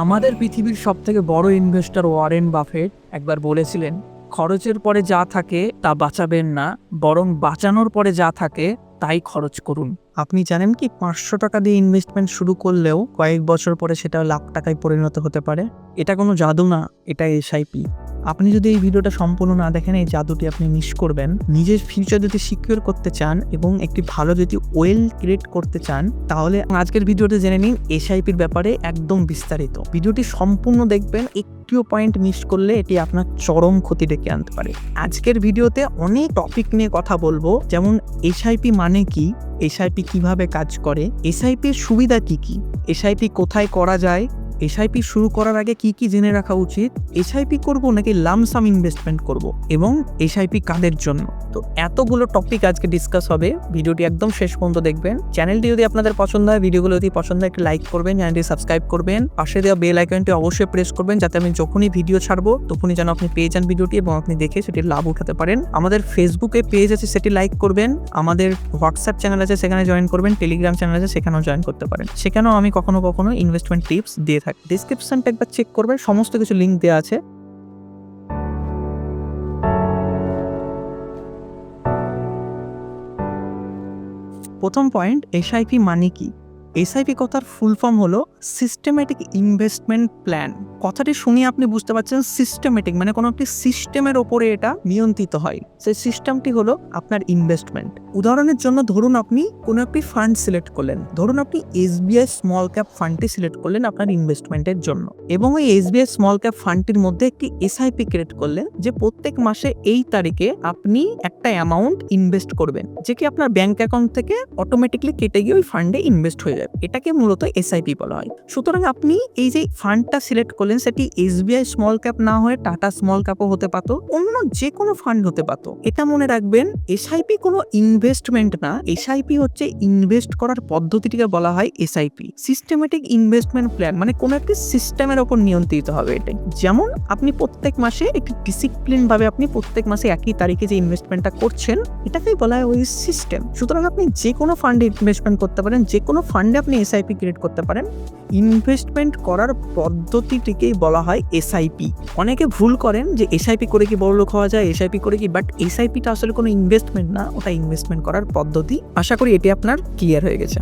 আমাদের পৃথিবীর সব থেকে বড় ইনভেস্টর ওয়ারেন বাফেট একবার বলেছিলেন, খরচের পরে যা থাকে তা বাঁচাবেন না, বরং বাঁচানোর পরে যা থাকে তাই খরচ করুন। আপনি জানেন কি পাঁচশো টাকা দিয়ে ইনভেস্টমেন্ট শুরু করলেও কয়েক বছর পরে সেটা লাখ টাকায় পরিণত হতে পারে? এটা কোনো জাদু না, এটা এসআইপি আপনি যদি এই ভিডিওটা সম্পূর্ণ না দেখেন, এই জাদুটি আপনি মিস করবেন। নিজের ফিউচার যদি সিকিউর করতে চান এবং একটি ভালো যদি ওয়েল ক্রিয়েট করতে চান, তাহলে আজকের ভিডিওতে জেনে নিন এসআইপির ব্যাপারে একদম বিস্তারিত। ভিডিওটি সম্পূর্ণ দেখবেন, একটিও পয়েন্ট মিস করলে এটি আপনার চরম ক্ষতি ডেকে আনতে পারে। আজকের ভিডিওতে অনেক টপিক নিয়ে কথা বলব, যেমন এসআইপি মানে কি এসআইপি কীভাবে কাজ করে এসআইপির সুবিধা কি কি এসআইপি কোথায় করা যায় এসআইপি শুরু করার আগে কি কি জেনে রাখা উচিত? এসআইপি করব নাকি লামসাম ইনভেস্টমেন্ট করব? এবং এসআইপি কাদের জন্য? তো এতগুলো টপিক আজকে ডিসকাস হবে। ভিডিওটি একদম শেষ পর্যন্ত দেখবেন। চ্যানেলটি যদি আপনাদের পছন্দ হয়, ভিডিওগুলো যদি পছন্দ হয়, একটু লাইক করবেন, চ্যানেলটি সাবস্ক্রাইব করবেন। পাশে দেওয়া বেল আইকনটি অবশ্যই প্রেস করবেন, যাতে আমি যখনই ভিডিও ছাড়বো, তখনই যেন আপনি পেয়ে যান ভিডিওটি এবং আপনি দেখে সেটির লাভ উঠাতে পারেন। আমাদের ফেসবুকে পেজ আছে, সেটি লাইক করবেন। আমাদের হোয়াটসঅ্যাপ চ্যানেল আছে, সেখানে জয়েন করবেন। টেলিগ্রাম চ্যানেল আছে, সেখানেও জয়েন করতে পারেন। সেখানেও আমি কখনো কখনো ইনভেস্টমেন্ট টিপস দিয়ে থাকি। ডিসক্রিপশনটা একবার চেক করবেন সমস্ত কিছু লিঙ্ক দেওয়া আছে। প্রথম পয়েন্ট এসআইপি মানে কি? এসআইপি কথার ফুল ফর্ম হলো সিস্টেমেটিক ইনভেস্টমেন্ট প্ল্যান কথাটি শুনে আপনি বুঝতে পারছেন সিস্টেমেটিক মানে কোনো একটি সিস্টেমের ওপরে এটা নিয়ন্ত্রিত হয়। সেই সিস্টেমটি হলো আপনার ইনভেস্টমেন্ট উদাহরণের জন্য ধরুন আপনি কোনো একটি ফান্ড সিলেক্ট করলেন। ধরুন আপনি এসবিআই স্মল ক্যাপ ফান্ডটি সিলেক্ট করলেন আপনার ইনভেস্টমেন্টের জন্য। এবং ওই এসবিআই স্মল ক্যাপ ফান্ডটির মধ্যে একটি এসআইপি ক্রিয়েট করলেন, যে প্রত্যেক মাসে এই তারিখে আপনি একটা অ্যামাউন্ট ইনভেস্ট করবেন, যে কি আপনার ব্যাংক অ্যাকাউন্ট থেকে অটোমেটিকলি কেটে গিয়ে ওই ফান্ডে ইনভেস্ট হয়ে যাবে। এটাকে মূলত এসআইপি বলা হয়। সুতরাং আপনি এই যে ফান্ডটা সিলেক্ট করলেন, সেটি এসবিআই স্মল ক্যাপ না হয়ে টাটা স্মল ক্যাপও হতে পারতো অন্য যে কোনো ফান্ড হতে পারতো। এটা মনে রাখবেন এসআইপি কোনো ইনভেস্টমেন্ট না এসআইপি হচ্ছে ইনভেস্ট করার পদ্ধতিটিকে বলা হয় এসআইপি সিস্টেমেটিক ইনভেস্টমেন্ট প্ল্যান মানে কোনো একটি সিস্টেমের ওপর নিয়ন্ত্রিত হবে এটাই যেমন আপনি প্রত্যেক মাসে একটি ডিসিপ্লিন ভাবে আপনি প্রত্যেক মাসে একই তারিখে যে ইনভেস্টমেন্টটা করছেন, এটাকেই বলা হয় ওই সিস্টেম সুতরাং আপনি যে কোনো ফান্ডে ইনভেস্টমেন্ট করতে পারেন যে কোনো ফান্ডে আপনি এসআইপি ক্রিয়েট করতে পারেন। ইনভেস্টমেন্ট করার পদ্ধতিটিকেই বলা হয় এসআইপি অনেকে ভুল করেন যে এসআইপি করে কি বড় লোক হওয়া যায় এসআইপি করে কি বাট এসআইপিটা আসলে কোনো ইনভেস্টমেন্ট না, ওটা ইনভেস্টমেন্ট করার পদ্ধতি। আশা করি এটি আপনার ক্লিয়ার হয়ে গেছে।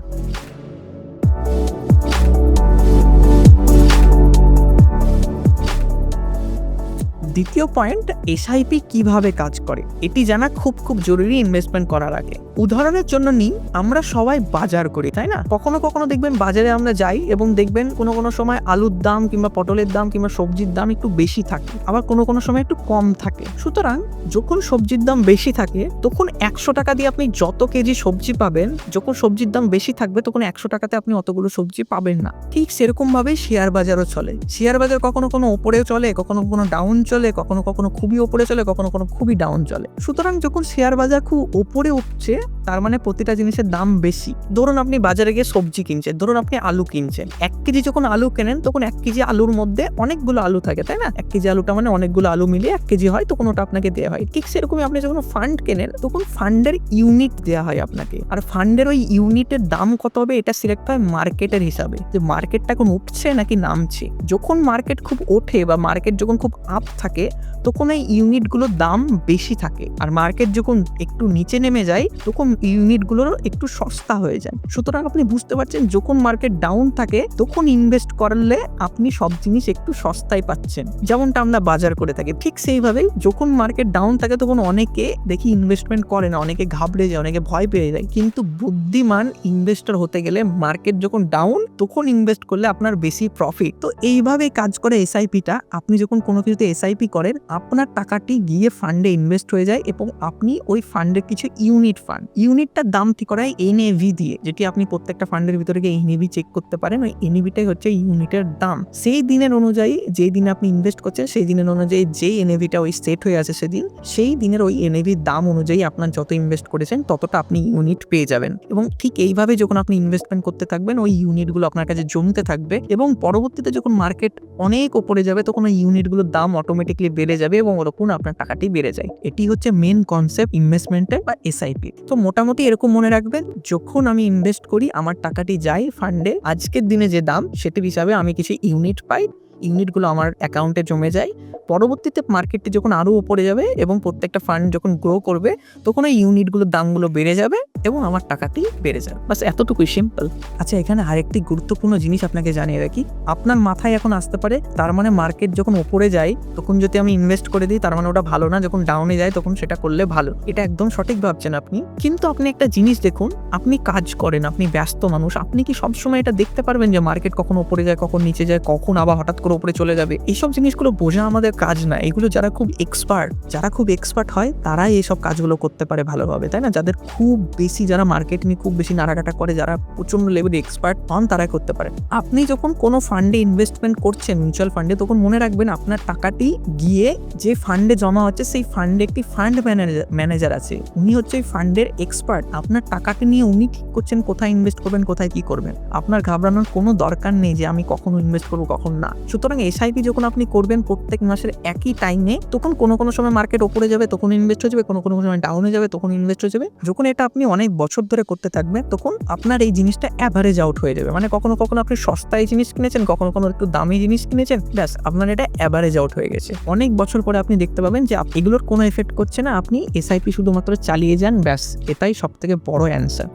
দ্বিতীয় পয়েন্ট এসআইপি কীভাবে কাজ করে? এটি জানা খুব খুব জরুরি ইনভেস্টমেন্ট করার আগে। উদাহরণের জন্য নিই আমরা সবাই বাজার করি, তাই না? কখনো কখনো দেখবেন বাজারে আমরা যাই এবং দেখবেন কোনো কোনো সময় আলুর দাম কিংবা পটলের দাম কিংবা সবজির দাম একটু বেশি থাকে, আবার কোনো কোনো সময় একটু কম থাকে। সুতরাং যখন সবজির দাম বেশি থাকে, তখন একশো টাকা দিয়ে আপনি যত কেজি সবজি পাবেন, যখন সবজির দাম বেশি থাকবে, তখন একশো টাকাতে আপনি অতগুলো সবজি পাবেন না। ঠিক সেরকম ভাবে শেয়ার বাজারও চলে। শেয়ার বাজার কখনো কোনো ওপরেও চলে, কখনো কোনো ডাউন চলে কখনো কখনো খুবই ওপরে চলে, কখনো কখনো খুবই ডাউন চলে। সুতরাং যখন শেয়ার বাজার খুব ওপরে উঠছে, তার মানে প্রতিটা জিনিসের দাম বেশি। ধরুন আপনি বাজারে গিয়ে সবজি কিনছেন, ধরুন আপনি আলু কিনছেন। এক কেজি যখন আলু কেনেন, তখন এক কেজি আলুর মধ্যে অনেকগুলো আলু থাকে, তাই না? এক কেজি আলুটা মানে অনেকগুলো আলু মিলিয়ে এক কেজি হয়, তখন ওটা আপনাকে দেওয়া হয়। ঠিক সেরকমই আপনি যখন ফান্ড কেনেন, তখন ফান্ডের ইউনিট দেওয়া হয় আপনাকে। আর ফান্ডের ওই ইউনিটের দাম কত হবে, এটা সিলেক্ট হয় মার্কেটের হিসাবে। যে মার্কেটটা এখন উঠছে নাকি নামছে? যখন মার্কেট খুব ওঠে বা মার্কেট যখন খুব আপ থাকে তখন এই ইউনিটগুলোর দাম বেশি থাকে। আর মার্কেট যখন একটু নিচে নেমে যায়, তখন ইউনিটগুলোর একটু সস্তা হয়ে যায়। সুতরাং আপনি বুঝতে পারছেন, যখন মার্কেট ডাউন থাকে, তখন ইনভেস্ট করলে আপনি সব জিনিস একটু সস্তায় পাচ্ছেন। যেমনটা আমরা বাজার করে থাকি, ঠিক সেইভাবেই যখন মার্কেট ডাউন থাকে, তখন অনেকে দেখি ইনভেস্টমেন্ট করে না, অনেকে ঘাবড়ে যায়, অনেকে ভয় পেয়ে যায়। কিন্তু বুদ্ধিমান ইনভেস্টর হতে গেলে মার্কেট যখন ডাউন, তখন ইনভেস্ট করলে আপনার বেশি প্রফিট। তো এইভাবে কাজ করে এসআইপিটা আপনি যখন কোনো কিছুতে এসআইপি করেন, আপনার টাকাটি গিয়ে ফান্ডে ইনভেস্ট হয়ে যায় এবং আপনি ওই ফান্ডের কিছু ইউনিট ফান্ড ইউনিটটার দাম ঠিক করা হয় এনএভি দিয়ে, যেটি আপনি প্রত্যেকটা ফান্ডের ভিতরে গিয়ে এনএভি চেক করতে পারেন, ওই এনএভিটাই হচ্ছে ইউনিটের দাম। সেই দিনের অনুযায়ী, যেই দিনে আপনি ইনভেস্ট করছেন, সেই দিনের অনুযায়ী যেই এনএভিটা ওই সেট হয়ে আছে সেদিন, সেই দিনের ওই এনএভির দাম অনুযায়ী আপনার যত ইনভেস্ট করেছেন, ততটা আপনি ইউনিট পেয়ে যাবেন। এবং ঠিক এইভাবে যখন আপনি ইনভেস্টমেন্ট করতে থাকবেন, ওই ইউনিটগুলো আপনার কাছে জমতে থাকবে এবং পরবর্তীতে যখন মার্কেট অনেক ওপরে যাবে, তখন ওই ইউনিটগুলোর দাম অটোমেটিকলি বেড়ে যাবে এবং ওরকম আপনার টাকাটি বেড়ে যায়। এটি হচ্ছে মেন কনসেপ্ট ইনভেস্টমেন্টের বা এসআইপি তো। মোটামুটি এরকম মনে রাখবেন, যখন আমি ইনভেস্ট করি, আমার টাকাটি যায় ফান্ডে আজকের দিনে যে দাম, সেটির হিসাবে আমি কিছু ইউনিট পাই। ইউনিটগুলো আমার অ্যাকাউন্টে জমে যায়। পরবর্তীতে মার্কেটটি যখন আরও উপরে যাবে এবং প্রত্যেকটা ফান্ড যখন গ্রো করবে, তখন এই ইউনিটগুলোর দামগুলো বেড়ে যাবে এবং আমার টাকাটি বেড়ে যাবে। বাস এতটুকুই সিম্পল। আচ্ছা এখানে আরেকটি গুরুত্বপূর্ণ জিনিস আপনাকে জানিয়ে রাখি। আপনার মাথায় এখন আসতে পারে, তার মানে মার্কেট যখন উপরে যায়, তখন যদি আমি ইনভেস্ট করে দিই, তার মানে ওটা ভালো না। যখন ডাউনে যায়, তখন সেটা করলে ভালো। এটা একদম সঠিক ভাবছেন আপনি। কিন্তু আপনি একটা জিনিস দেখুন, আপনি কাজ করেন, আপনি ব্যস্ত মানুষ। আপনি কি সবসময় এটা দেখতে পারবেন যে মার্কেট কখন উপরে যায়, কখন নিচে যায়, কখন আবার হঠাৎ করে উপরে চলে যাবে। এইসব জিনিসগুলো বোঝা আমাদের কাজ না। এগুলো যারা খুব এক্সপার্ট যারা খুব এক্সপার্ট হয়, তারাই এইসব কাজগুলো করতে পারে ভালোভাবে, তাই না? যাদের খুব বেশি, যারা মার্কেট নিয়ে খুব বেশি নাড়াকাটা করে, যারা প্রচণ্ড লেভেলে এক্সপার্ট হন, তারাই করতে পারে। আপনি যখন কোনো ফান্ডে ইনভেস্টমেন্ট করছেন মিউচুয়াল ফান্ডে তখন মনে রাখবেন আপনার টাকাটি গিয়ে যে ফান্ডে জমা হচ্ছে, সেই ফান্ডে একটি ফান্ড ম্যানেজার ম্যানেজার আছে। উনি হচ্ছে ওই ফান্ডের এক্সপার্ট আপনার টাকাকে নিয়ে উনি ঠিক করছেন, কোথায় ইনভেস্ট করবেন, কোথায় কি করবেন। আপনার ঘাবড়ানোর কোনো দরকার নেই যে, আমি কখন ইনভেস্ট করব, কখন না। সুতরাং এসআইপি যখন আপনি করবেন প্রত্যেক মাসের একই টাইমে তখন কোনো কোনো সময় মার্কেট ওপরে যাবে, তখন ইনভেস্ট হয়ে যাবে, কোনো কোনো সময় ডাউনে যাবে, তখন ইনভেস্ট হয়ে যাবে। যখন এটা আপনি অনেক বছর ধরে করতে থাকবেন, তখন আপনার এই জিনিসটা অ্যাভারেজ আউট হয়ে যাবে। মানে কখনো কখনো আপনি সস্তায় জিনিস কিনেছেন, কখনো কখনো একটু দামি জিনিস কিনেছেন, ব্যাস, আপনার এটা অ্যাভারেজ আউট হয়ে গেছে। অনেক বছর পরে আপনি দেখতে পাবেন যে এগুলোর কোনো এফেক্ট করছে না, আপনি এসআইপি শুধুমাত্র চালিয়ে যান, ব্যাস, এটাই সব থেকে বড় অ্যান্সার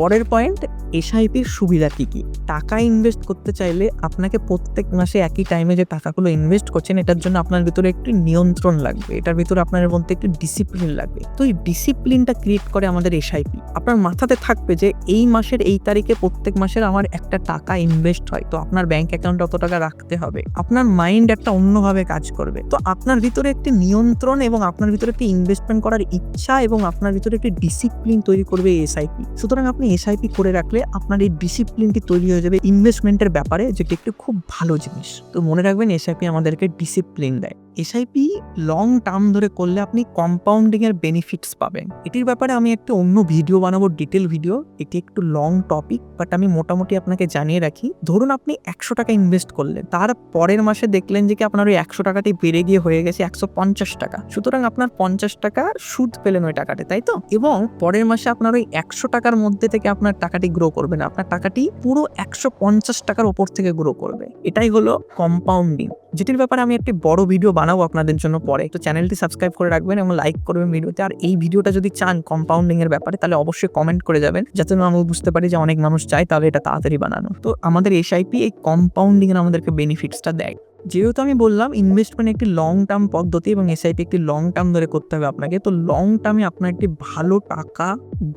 পরের পয়েন্ট এসআইপির সুবিধা কী কী? টাকা ইনভেস্ট করতে চাইলে আপনাকে প্রত্যেক মাসে একই টাইমে যে টাকাগুলো ইনভেস্ট করছেন, এটার জন্য আপনার ভিতরে একটি নিয়ন্ত্রণ লাগবে। এটার ভিতরে আপনার মধ্যে একটি ডিসিপ্লিন লাগবে। তো এই ডিসিপ্লিনটা ক্রিয়েট করে আমাদের এসআইপি আপনার মাথাতে থাকবে যে এই মাসের এই তারিখে প্রত্যেক মাসের আমার একটা টাকা ইনভেস্ট হয়। তো আপনার ব্যাংক অ্যাকাউন্টে অত টাকা রাখতে হবে। আপনার মাইন্ড একটা অন্যভাবে কাজ করবে। তো আপনার ভিতরে একটি নিয়ন্ত্রণ এবং আপনার ভিতরে একটি ইনভেস্টমেন্ট করার ইচ্ছা এবং আপনার ভিতরে একটি ডিসিপ্লিন তৈরি করবে এসআইপি সুতরাং আপনি এসআইপি করে রাখলে আপনার এই ডিসিপ্লিনটি তৈরি হয়ে যাবে ইনভেস্টমেন্টের ব্যাপারে, যেটি একটি খুব ভালো জিনিস। তো মনে রাখবেন এসআইপি আমাদেরকে ডিসিপ্লিন দেয়। এসআইপি লং টার্ম ধরে করলে আপনি কম্পাউন্ডিং এর বেনিফিটস পাবেন। এটির ব্যাপারে আমি একটা অন্য ভিডিও বানাবো ডিটেল ভিডিও এটি একটু লং টপিক বাট আমি মোটামুটি আপনাকে জানিয়ে রাখি। ধরুন আপনি একশো টাকা ইনভেস্ট করলেন, তার পরের মাসে দেখলেন যে কি আপনার ওই একশো টাকাটি বেড়ে গিয়ে হয়ে গেছে একশো পঞ্চাশ টাকা। সুতরাং আপনার পঞ্চাশ টাকা সুদ পেলেন ওই টাকাটি তাই তো? এবং পরের মাসে আপনার ওই একশো টাকার মধ্যে থেকে আপনার টাকাটি গ্রো করবে না, আপনার টাকাটি পুরো একশো পঞ্চাশ টাকার ওপর থেকে গ্রো করবে। এটাই হলো কম্পাউন্ডিং যেটির ব্যাপারে আমি একটি বড় ভিডিও বানাবো আপনাদের জন্য পরে। তো চ্যানেলটি সাবস্ক্রাইব করে রাখবেন এবং লাইক করবেন ভিডিওতে। আর এই ভিডিওটা যদি চান কম্পাউন্ডিং এর ব্যাপারে, তাহলে অবশ্যই কমেন্ট করে যাবেন। যাতে আমরা আমি বুঝতে পারি যে অনেক মানুষ চায় তাহলে এটা তাড়াতাড়ি বানানো। তো আমাদের এসআইপি এই কম্পাউন্ডিং এর আমাদেরকে বেনিফিটসটা দেয়। যেহেতু আমি বললাম ইনভেস্টমেন্ট একটি লং টার্ম পদ্ধতি এবং এসআইপি একটি লং টার্ম ধরে করতে হবে আপনাকে, তো লং টার্মে আপনার একটি ভালো টাকা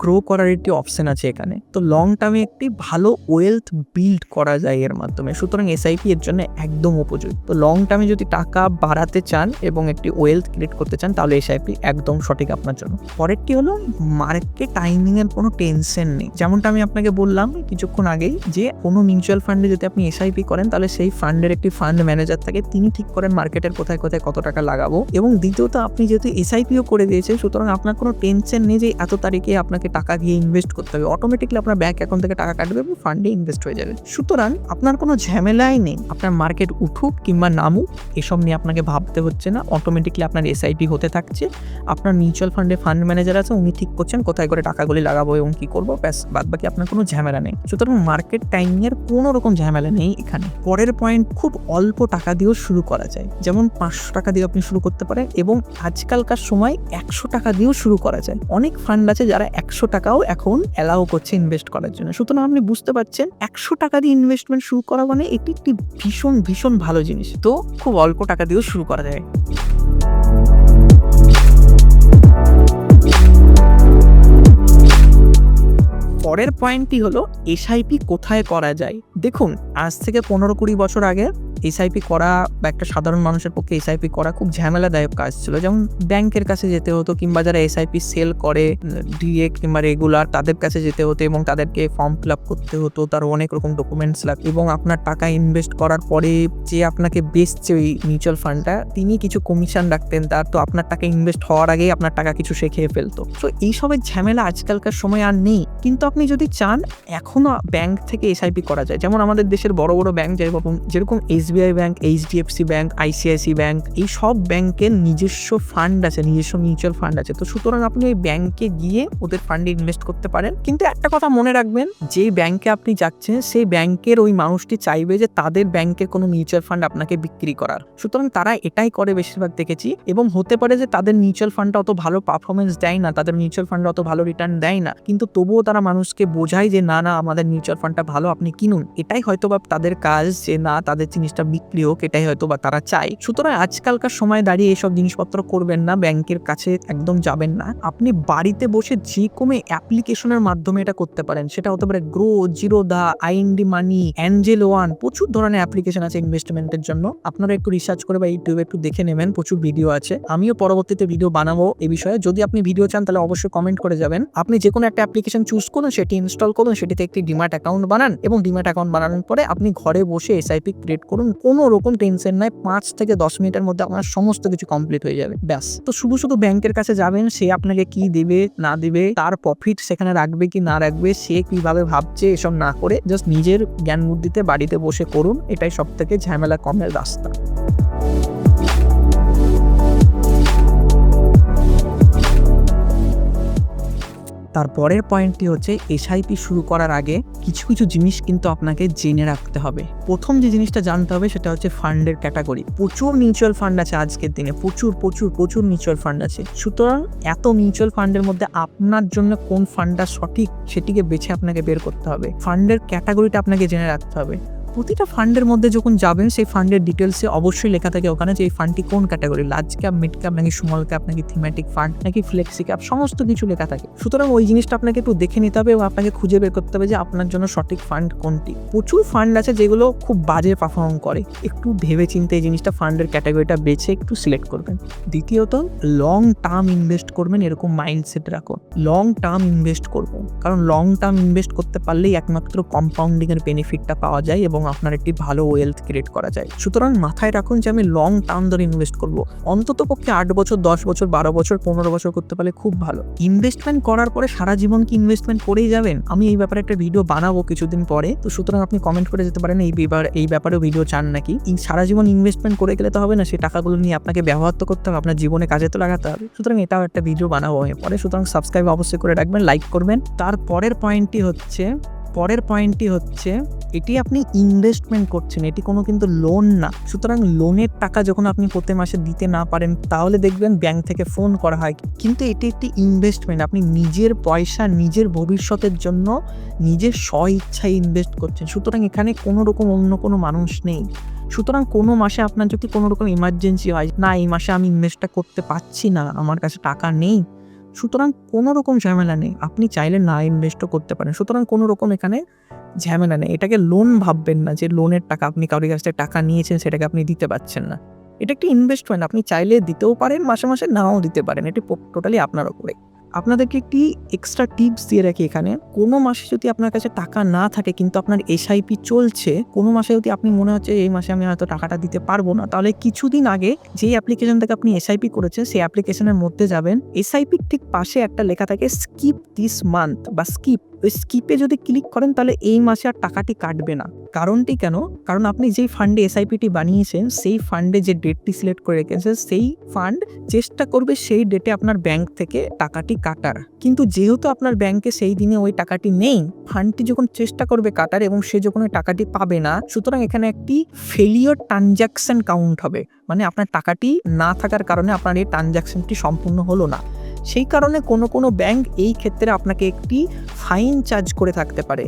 গ্রো করার একটি অপশন আছে এখানে। তো লং টার্মে একটি ভালো ওয়েলথ বিল্ড করা যায় এর মাধ্যমে, সুতরাং এসআইপি এর জন্য একদম উপযোগী। তো লং টার্মে যদি টাকা বাড়াতে চান এবং একটি ওয়েলথ ক্রিয়েট করতে চান, তাহলে এসআইপি একদম সঠিক আপনার জন্য। পরেরটি হলো মার্কেট টাইমিং এর কোনো টেনশন নেই। যেমনটা আমি আপনাকে বললাম কিছুক্ষণ আগেই যে কোনো মিউচুয়াল ফান্ডে যদি আপনি এসআইপি করেন, তাহলে সেই ফান্ডের একটি ফান্ড ম্যানেজার থাকে তিনি ঠিক করেন মার্কেটের কোথায় কোথায় কত টাকা লাগাবো। এবং দ্বিতীয়ত, আপনি যেহেতু এসআইপিও করে দিয়েছেন, সুতরাং আপনার কোনো টেনশন নেই যে এত তারিখে আপনাকে টাকা দিয়ে ইনভেস্ট করতে হবে। অটোমেটিকলি আপনার ব্যাংক অ্যাকাউন্ট থেকে টাকা কাটবে এবং ফান্ডে ইনভেস্ট হয়ে যাবে। সুতরাং, আপনার কোনো ঝামেলাই নেই। আপনার মার্কেট উঠুক কিংবা নামুক, এসব নিয়ে আপনাকে ভাবতে হচ্ছে না। অটোমেটিকলি আপনার এসআইপি হতে থাকছে। আপনার মিউচুয়াল ফান্ডে ফান্ড ম্যানেজার আছে, উনি ঠিক করছেন কোথায় করে টাকাগুলি লাগাবো এবং কি করব, ব্যাস বাদ বাকি আপনার কোনো ঝামেলা নেই। সুতরাং মার্কেট টাইমিং এর কোনো রকম ঝামেলা নেই এখানে। পরের পয়েন্ট খুব অল্প টাকা দিয়েও শুরু করা যায়। যেমন পাঁচশো টাকা দিয়ে আপনি শুরু করতে পারেন এবং আজকালকার সময় একশো টাকা দিয়েও শুরু করা যায়। অনেক ফান্ড আছে যারা একশো টাকাও এখন অ্যালাউ করছে ইনভেস্ট করার জন্য। সুতরাং আপনি বুঝতে পারছেন, একশো টাকা দিয়ে ইনভেস্টমেন্ট শুরু করা মানে এটি একটি ভীষণ ভীষণ ভালো জিনিস। তো খুব অল্প টাকা দিয়েও শুরু করা যায়। পরের পয়েন্টটি হলো এসআইপি কোথায় করা যায়? দেখুন, আজ থেকে পনেরো কুড়ি বছর আগে এসআইপি করা বা একটা সাধারণ মানুষের পক্ষে এসআইপি করা খুব ঝামেলাদায়ক কাজ ছিল। যেমন ব্যাংকের কাছে যেতে হতো কিংবা যারা এসআইপি সেল করে ডিএ কিংবা রেগুলার তাদের কাছে যেতে হতো এবং তাদেরকে ফর্ম ফিল আপ করতে হতো, তার অনেক রকম ডকুমেন্টস লাগবে এবং আপনার টাকা ইনভেস্ট করার পরে যে আপনাকে বেচছে ওই মিউচুয়াল ফান্ডটা তিনি কিছু কমিশন রাখতেন, তার তো আপনার টাকা ইনভেস্ট হওয়ার আগেই আপনার টাকা কিছু সে খেয়ে ফেলতো। তো এইসবের ঝামেলা আজকালকার সময় আর নেই। কিন্তু আপনি যদি চান, এখনও ব্যাংক থেকে এসআইপি করা যায়। যেমন আমাদের দেশের বড় বড় ব্যাংক যেরকম যেরকম S SBI bank, HDFC bank, ICICI bank, এই সব ব্যাংকের নিজস্ব ফান্ড আছে, নিজস্ব মিউচুয়াল ফান্ড আছে। তো সুতরাং আপনি ওই ব্যাংকে গিয়ে ওদের ফান্ডে ইনভেস্ট করতে পারেন। কিন্তু একটা কথা মনে রাখবেন যেই ব্যাংকে আপনি যাচ্ছেন, সেই ব্যাংকের ওই মানুষটি চাইবে যে তাদের ব্যাংকের কোনো মিউচুয়াল ফান্ড আপনাকে বিক্রি করার। সুতরাং তারা এটাই করে বেশিরভাগ দেখেছি। এবং হতে পারে যে তাদের মিউচুয়াল ফান্ডটা অত ভালো পারফরমেন্স দেয় না, তাদের মিউচুয়াল ফান্ড অত ভালো রিটার্ন দেয় না। কিন্তু তবুও তারা মানুষকে বোঝায় যে, না না, আমাদের মিউচুয়াল ফান্ডটা ভালো, আপনি কিনুন। এটাই হয়তো বা তাদের কাজ, যে না, তাদের জিনিসটা বিক্রি হোক, এটাই হয়তো বা তারা চায়। সুতরাং আজকালকার সময় দাঁড়িয়ে এসব জিনিসপত্র করবেন না, ব্যাংকের কাছে একদম যাবেন না। আপনি বাড়িতে বসে যে কোনো অ্যাপ্লিকেশনের মাধ্যমে এটা করতে পারেন। সেটা হতে পারে Groww Zerodha INDmoney Angel One প্রচুর ধরনের অ্যাপ্লিকেশন আছে ইনভেস্টমেন্টের জন্য। আপনারা একটু রিসার্চ করে বা ইউটিউবে একটু দেখে নেবেন, প্রচুর ভিডিও আছে। আমিও পরবর্তীতে ভিডিও বানাবো এই বিষয়ে। যদি আপনি ভিডিও চান, তাহলে অবশ্যই কমেন্ট করে যাবেন। আপনি যে কোনো একটা অ্যাপ্লিকেশন চুজ করুন, সেটি ইনস্টল করুন, সেটিতে একটি ডিমার্ট অ্যাকাউন্ট বানান এবং ডিমার্ট অ্যাকাউন্ট বানানোর পরে আপনি ঘরে বসে এসআইপি ক্রিয়েট করুন। কোনো রকম টেনশন নাই, পাঁচ থেকে দশ মিনিটের মধ্যে আপনার সমস্ত কিছু কমপ্লিট হয়ে যাবে, ব্যাস। তো শুধু শুধু ব্যাংকের কাছে যাবেন, সে আপনাকে কি দেবে, না দেবে, তার প্রফিট সেখানে রাখবে কি না রাখবে, সে কীভাবে ভাবছে, এসব না করে জাস্ট নিজের জ্ঞান বুদ্ধিতে বাড়িতে বসে করুন, এটাই সব থেকে ঝামেলা কমের রাস্তা। তারপরের পয়েন্টটি হচ্ছে এসআইপি শুরু করার আগে কিছু কিছু জিনিস কিন্তু আপনাকে জেনে রাখতে হবে। প্রথম যে জিনিসটা জানতে হবে সেটা হচ্ছে ফান্ডের ক্যাটাগরি। প্রচুর মিউচুয়াল ফান্ড আছে আজকের দিনে, প্রচুর প্রচুর প্রচুর মিউচুয়াল ফান্ড আছে। সুতরাং এত মিউচুয়াল ফান্ডের মধ্যে আপনার জন্য কোন ফান্ডটা সঠিক সেটিকে বেছে আপনাকে বের করতে হবে। ফান্ডের ক্যাটাগরিটা আপনাকে জেনে রাখতে হবে। প্রতিটা ফান্ডের মধ্যে যখন যাবেন, সেই ফান্ডের ডিটেলসে অবশ্যই লেখা থাকে ওখানে যে এই ফান্ডটি কোন category? Large cap mid cap নাকি স্মল ক্যাপ নাকি থিমেটিক ফান্ড নাকি ফ্লেক্সি ক্যাপ সমস্ত কিছু লেখা থাকে। সুতরাং ওই জিনিসটা আপনাকে একটু দেখে নিতে হবে এবং আপনাকে খুঁজে বের করতে হবে যে আপনার জন্য সঠিক ফান্ড কোনটি। প্রচুর ফান্ড আছে যেগুলো খুব বাজে পারফর্ম করে। একটু ভেবে চিন্তে এই জিনিসটা ফান্ডের ক্যাটাগরিটা বেছে একটু সিলেক্ট করবেন। দ্বিতীয়ত লং টার্ম ইনভেস্ট করবেন, এরকম মাইন্ডসেট রাখো। লং টার্ম ইনভেস্ট করব। কারণ লং টার্ম ইনভেস্ট করতে পারলেই একমাত্র কম্পাউন্ডিং এর বেনিফিটটা পাওয়া যায় এবং আপনার একটি ভালো ওয়েলথ ক্রিয়েট করা যায়। সুতরাং মাথায় রাখুন যে আমি লং টার্ম ধরে ইনভেস্ট করব। অন্তত পক্ষে আট বছর, দশ বছর, বারো বছর, পনেরো বছর করতে পারলে খুব ভালো। ইনভেস্টমেন্ট করার পরে সারা জীবন কি ইনভেস্টমেন্ট করেই যাবেন? আমি এই ব্যাপারে একটা ভিডিও বানাবো কিছুদিন পরে। তো সুতরাং আপনি কমেন্ট করে যেতে পারেন, এই ব্যাপার, এই ব্যাপারেও ভিডিও চান নাকি? সারা জীবন ইনভেস্টমেন্ট করে গেলে তো হবে না সেই টাকাগুলো নিয়ে আপনাকে ব্যবহার তো করতে হবে, আপনার জীবনে কাজে তো লাগাতে হবে। সুতরাং এটাও একটা ভিডিও বানাবো পরে। সুতরাং সাবস্ক্রাইব অবশ্যই করে রাখবেন লাইক করবেন। তারপরের পয়েন্টটি হচ্ছে পরের পয়েন্টটি হচ্ছে, এটি আপনি ইনভেস্টমেন্ট করছেন, এটি কোনো কিন্তু লোন না। সুতরাং লোনের টাকা যখন আপনি প্রতি মাসে দিতে না পারেন, তাহলে দেখবেন ব্যাংক থেকে ফোন করা হয়। কিন্তু এটি একটি ইনভেস্টমেন্ট আপনি নিজের পয়সা, নিজের ভবিষ্যতের জন্য নিজের স্ব ইচ্ছায় ইনভেস্ট করছেন। সুতরাং এখানে কোনো রকম অন্য কোনো মানুষ নেই। সুতরাং কোনো মাসে আপনার যদি কোনো রকম ইমার্জেন্সি হয়, না, এই মাসে আমি ইনভেস্টটা করতে পারছি না, আমার কাছে টাকা নেই সুতরাং কোনো রকম ঝামেলা নেই। আপনি চাইলে না ইনভেস্টও করতে পারেন। সুতরাং কোনো রকম এখানে ঝামেলা নেই। এটাকে লোন ভাববেন না যে লোনের টাকা আপনি কারোর কাছ থেকে টাকা নিয়েছেন, সেটাকে আপনি দিতে পারছেন না। এটা একটি ইনভেস্টমেন্ট আপনি চাইলে দিতেও পারেন, মাসে মাসে নাও দিতে পারেন। এটি টোটালি আপনার ওপরে আপনাদেরকে একটি এক্সট্রা টিপস দিয়ে রাখি এখানে। কোনো মাসে যদি আপনার কাছে টাকা না থাকে কিন্তু আপনার এসআইপি চলছে, কোনো মাসে যদি আপনি মনে হচ্ছে এই মাসে আমি হয়তো টাকাটা দিতে পারব না, তাহলে কিছুদিন আগে যেই অ্যাপ্লিকেশন থেকে আপনি এসআইপি করেছেন, সেই অ্যাপ্লিকেশনের মধ্যে যাবেন। এসআইপির ঠিক পাশে একটা লেখা থাকে স্কিপ দিস মান্থ বা স্কিপ ওই স্কিপে যদি ক্লিক করেন, তাহলে এই মাসে আর টাকাটি কাটবে না। কারণটি কেন? কারণ আপনি যেই ফান্ডে এসআইপিটি বানিয়েছেন, সেই ফান্ডে যে ডেটটি সিলেক্ট করে রেখেছেন, সেই ফান্ড চেষ্টা করবে সেই ডেটে আপনার ব্যাংক থেকে টাকাটি কাটার। কিন্তু যেহেতু আপনার ব্যাংকে সেই দিনে ওই টাকাটি নেই ফান্ডটি যখন চেষ্টা করবে কাটার এবং সে যখন ওই টাকাটি পাবে না, সুতরাং এখানে একটি ফেলিওর ট্রানজ্যাকশন কাউন্ট হবে। মানে আপনার টাকাটি না থাকার কারণে আপনার এই ট্রানজ্যাকশনটি সম্পূর্ণ হলো না। সেই কারণে কোনো কোনো ব্যাংক এই ক্ষেত্রে আপনাকে একটি ফাইন চার্জ করে থাকতে পারে।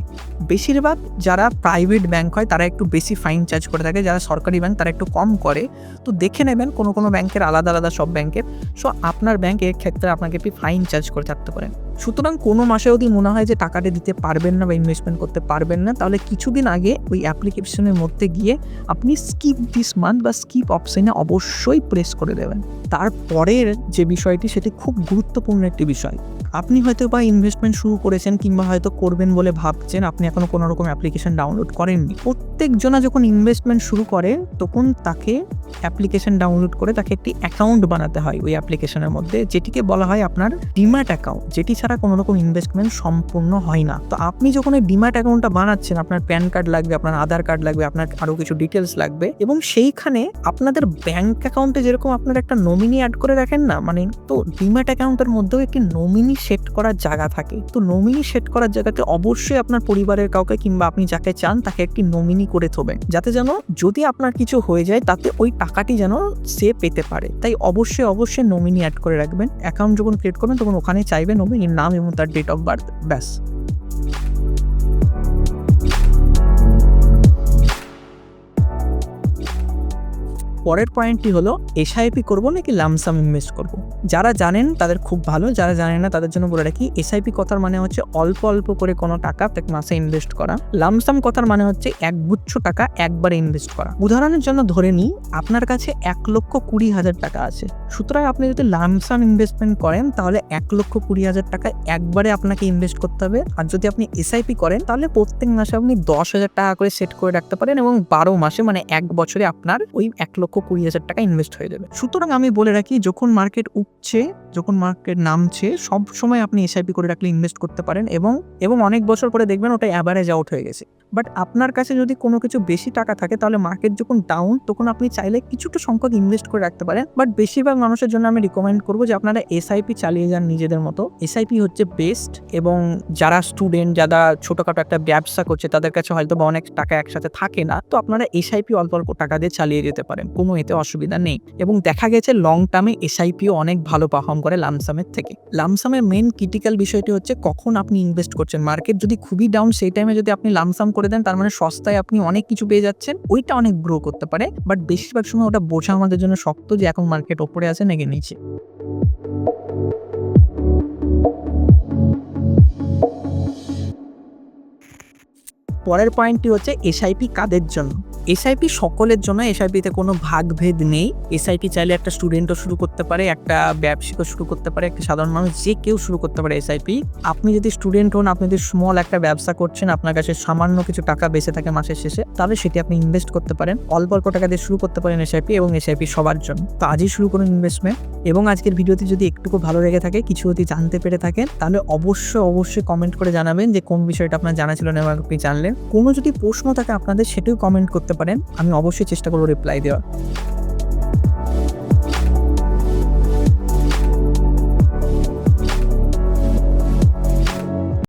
বেশিরভাগ যারা প্রাইভেট ব্যাংক হয়, তারা একটু বেশি ফাইন চার্জ করে থাকে, যারা সরকারি ব্যাংক তারা একটু কম করে। তো দেখে নেবেন কোনো কোনো ব্যাংকের আলাদা আলাদা সব ব্যাংকের সো আপনার ব্যাংক এর ক্ষেত্রে আপনাকে একটি ফাইন চার্জ করে থাকতে পারেন সুতরাং কোনো মাসে যদি মনে হয় যে টাকাটা দিতে পারবেন না বা ইনভেস্টমেন্ট করতে পারবেন না, তাহলে কিছুদিন আগে ওই অ্যাপ্লিকেশনের মধ্যে গিয়ে আপনি স্কিপ দিস মান্থ বা স্কিপ অপশানে অবশ্যই প্রেস করে দেবেন। তারপরের যে বিষয়টি, সেটি খুব গুরুত্বপূর্ণ একটি বিষয়। আপনি হয়তো বা ইনভেস্টমেন্ট শুরু করেছেন কিংবা হয়তো করবেন বলে ভাবছেন, আপনি এখনও কোনো রকম অ্যাপ্লিকেশন ডাউনলোড করেননি। প্রত্যেকজনা যখন ইনভেস্টমেন্ট শুরু করে, তখন তাকে অ্যাপ্লিকেশন ডাউনলোড করে তাকে একটি অ্যাকাউন্ট বানাতে হয় ওই অ্যাপ্লিকেশনের মধ্যে, যেটিকে বলা হয় আপনার ডিম্যাট অ্যাকাউন্ট যেটি ছাড়া কোনো রকম ইনভেস্টমেন্ট সম্পূর্ণ হয় না। তো আপনি যখন ওই ডিম্যাট অ্যাকাউন্টটা বানাচ্ছেন, আপনার প্যান কার্ড লাগবে, আপনার আধার কার্ড লাগবে, আপনার আরও কিছু ডিটেলস লাগবে, এবং সেইখানে আপনাদের ব্যাংক অ্যাকাউন্টে যেরকম আপনার একটা নমিনি অ্যাড করে রাখেন না মানে তো ডিম্যাট অ্যাকাউন্টের মধ্যেও একটি নমিনি সেট করার জায়গা থাকে। তো নমিনি সেট করার জায়গাতে অবশ্যই আপনার পরিবারের কাউকে কিংবা আপনি যাকে চান তাকে একটি নমিনি করে থবেন যাতে যেন যদি আপনার কিছু হয়ে যায় তাতে ওই টাকাটি যেন সে পেতে পারে। তাই অবশ্যই অবশ্যই নমিনি অ্যাড করে রাখবেন। অ্যাকাউন্ট যখন ক্রিয়েট করবেন তখন ওখানে চাইবেন নমিনির নাম এবং তার ডেট অফ বার্থ ব্যাস। পরের পয়েন্টটি হলো এসআইপি করব নাকি লামসাম ইনভেস্ট করব। যারা জানেন তাদের খুব ভালো, যারা জানেন না তাদের জন্য বলে রাখি এসআইপি কথার মানে হচ্ছে অল্প অল্প করে কোনো টাকা প্রত্যেক মাসে ইনভেস্ট করা। লামসাম কথার মানে হচ্ছে এক গুচ্ছ টাকা একবারে ইনভেস্ট করা। উদাহরণের জন্য ধরে নিই, আপনার কাছে এক লক্ষ কুড়ি হাজার টাকা আছে। সুতরাং আপনি যদি লামসাম ইনভেস্টমেন্ট করেন, তাহলে এক লক্ষ কুড়ি হাজার টাকা একবারে আপনাকে ইনভেস্ট করতে হবে। আর যদি আপনি এসআইপি করেন, তাহলে প্রত্যেক মাসে আপনি দশ হাজার টাকা করে সেট করে রাখতে পারেন এবং বারো মাসে মানে এক বছরে আপনার ওই এক লক্ষ কুড়ি হাজার টাকা ইনভেস্ট হয়ে যাবে। সুতরাং আমি বলে রাখি, যখন মার্কেট উঠছে যখন মার্কেট নামছে, সব সময় আপনি এসআইপি করে রাখলে ইনভেস্ট করতে পারেন এবং এবং অনেক বছর পরে দেখবেন ওটা অ্যাভারেজ আউট হয়ে গেছে। বাট আপনার কাছে যদি কোনো কিছু বেশি টাকা থাকে, তাহলে মার্কেট যখন ডাউন তখন আপনি চাইলে কিছুটা সংখ্যক ইনভেস্ট করে রাখতে পারেন। বাট বেশিরভাগ মানুষের জন্য আমি রিকমেন্ড করব যে আপনারা এসআইপি চালিয়ে যান নিজেদের মতো। এসআইপি হচ্ছে বেস্ট এবং যারা স্টুডেন্ট যারা ছোটোখাটো একটা ব্যবসা করছে, তাদের কাছে হয়তো বা অনেক টাকা একসাথে থাকে না। তো আপনারা এসআইপি অল্প অল্প টাকা দিয়ে চালিয়ে যেতে পারেন, কোনো এতে অসুবিধা নেই। এবং দেখা গেছে লং টার্মে এসআইপিও অনেক ভালো পারফর্ম করে লামসামের থেকে। লামসামের মেন ক্রিটিক্যাল বিষয়টি হচ্ছে কখন আপনি ইনভেস্ট করছেন। মার্কেট যদি খুবই ডাউন সেই টাইমে যদি আপনি লামসাম করে দেন, তার মানে সস্তায় আপনি অনেক কিছু পেয়ে যাচ্ছেন। ওইটা অনেক গ্রো করতে পারে বাট বেশিরভাগ সময় ওটা বোঝা আমাদের জন্য শক্ত যে এখন মার্কেট ওপরে আছে নাকি নিচে পরের পয়েন্টটি হচ্ছে এসআইপি কাদের জন্য? এসআইপি সকলের জন্য এসআইপিতে কোনো ভাগভেদ নেই। এসআইপি চাইলে একটা স্টুডেন্টও শুরু করতে পারে, একটা ব্যবসায়িকও শুরু করতে পারে, একটা সাধারণ মানুষ যে কেউ শুরু করতে পারে এসআইপি আপনি যদি স্টুডেন্ট হন, আপনি যদি স্মল একটা ব্যবসা করছেন, আপনার কাছে সামান্য কিছু টাকা বেঁচে থাকে মাসের শেষে, তাহলে সেটি আপনি ইনভেস্ট করতে পারেন। অল্প অল্প টাকা দিয়ে শুরু করতে পারেন এসআইপি এবং এসআইপি সবার জন্য। তো আজই শুরু করুন ইনভেস্টমেন্ট এবং আজকের ভিডিওটি যদি একটুকু ভালো লেগে থাকে, কিছু যদি জানতে পেরে থাকেন, তাহলে অবশ্যই অবশ্যই কমেন্ট করে জানাবেন যে কোন বিষয়টা আপনার জানা ছিল না এবং আপনি জানলেন। কোনো যদি প্রশ্ন থাকে আপনাদের, সেটাও কমেন্ট করতে পারেন। আমি অবশ্যই চেষ্টা করব রিপ্লাই দেওয়ার।